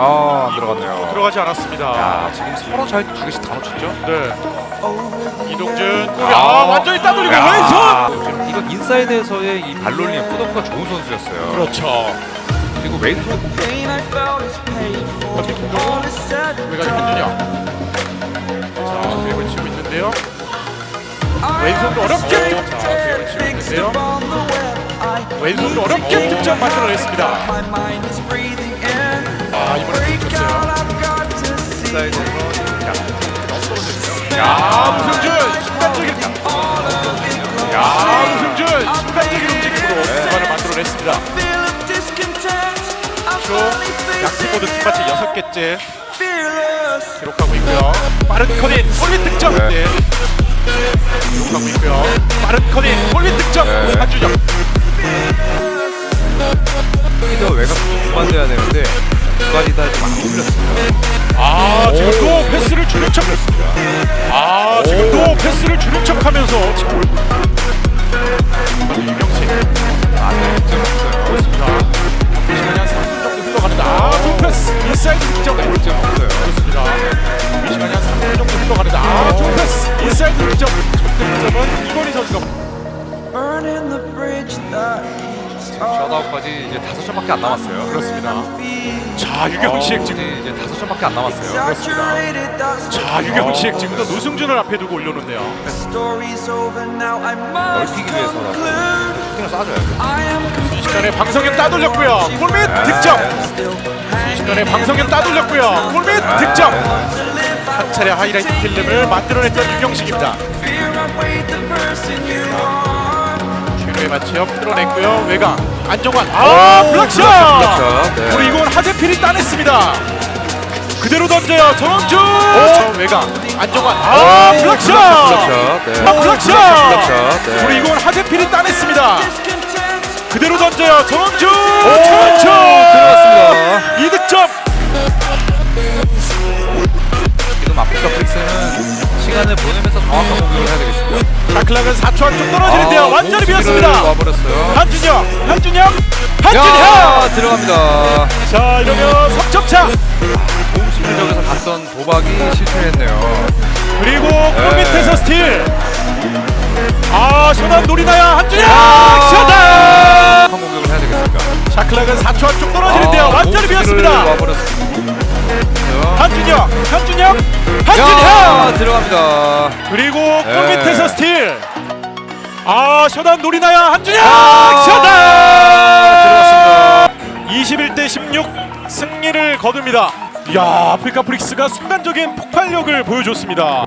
아, 안 들어갔네요. 들어가지 않았습니다. 야, 지금 서로 잘 두 개씩 다 놓쳤죠? 네. 이동준 아. 아, 완전히 따돌리고 왼손. 지금 이건 인사이드에서의 이 발롤링 푸더프가 좋은 선수였어요. 그렇죠. 그리고 왼손 어떻게 김동호 외곽 현준혁. 자 드립을 치고 있는데요. 왼손도 어렵게 자 드립을 치고 있는데요. 왼손도 어렵게 득점 만들어냈습니다. 사이드에서 야 무승준 순간적인 야 무승준 순간적인 움직임으로 득점을 만들어냈습니다. 모두 팀마치 여섯 개째 기록하고 있고요. 빠른 커닝 골밑 득점. 네. 네. 기록하고 있고요. 빠른 커닝 골밑 득점. 네. 한준혁. 스피드 외곽 공반돼야 되는데 두 가지 다좀 안 풀렸습니다. 아 지금 또 패스를 주는 척 했습니다. 아 지금 또 패스를 주는 척 하면서 지금 유경식 아, 득점 없어요. 그렇습니다. 시간이 한 3분 정도 흘러가는데 아두 패스 인사이드 득점. 득점 없어요. 그렇습니다. 이 시간이 한 3분 정도 흘러가는데 아두 패스 인사이드 득점. 첫 득점은 이건희 선수가 Burning the bridge that keeps 셧아웃까지 이제 다섯 점밖에 안 남았어요. 그렇습니다. 자 유경식 지금 어, 이제 다섯 점밖에 안 남았어요. That's 자 유경식 지금도 노승준을 앞에 두고 올려놓네요. the story's over now. I must 넓히기 위해서라도. 슈팅을 쏴줘야죠. I am 순식간에 방성현 따돌렸고요. 골밑 득점. 순식간에 방성현 따돌렸고요. 골밑 득점. 한 차례 하이라이트 필름을 만들어냈던 유경식입니다. Are. 최고의 마치업 뚫어냈고요. 외곽 안정환. 아 블락샷. 블락샷, 네. 우리 이건 하재필이 따냈습니다. 그대로 던져요. 정원준. 어, 외곽 안정환. 아 블락샷. 블락샷. 네. 아 블락샷. 블락샷. 네. 우리 이건 하재필이 따냈습니다. 그대로 던져요. 정원준. 오, 정원준 들어갔습니다. 2득점. 지금 아프리카 프릭스는 시간을 보내면서 정확한 공격을 해야 되겠습니다. 자클락은 4초 안쪽 떨어지는데요. 아, 완전히 비었습니다. 와버렸어요. 한준혁, 한준혁, 한준혁. 야 들어갑니다. 자 이러면 석점차. 홈 수비적에서 갔던 도박이 실패했네요. 그리고 네. 골 밑에서 스틸. 아 시원한 노리나야 한준혁. 시원한. 한 공격을 해야 되겠습니다. 자클락은 4초 안쪽 떨어지는데요. 아, 완전히 비었습니다. 와버렸습니다. 한준혁, 한준혁, 야 한준혁. 들어갑니다. 그리고 골 네. 밑에서 스틸. 아 시원한 노리나야 한준혁. 아, 시원한. 21대 16 승리를 거둡니다. 야 아프리카 프릭스가 순간적인 폭발력을 보여줬습니다.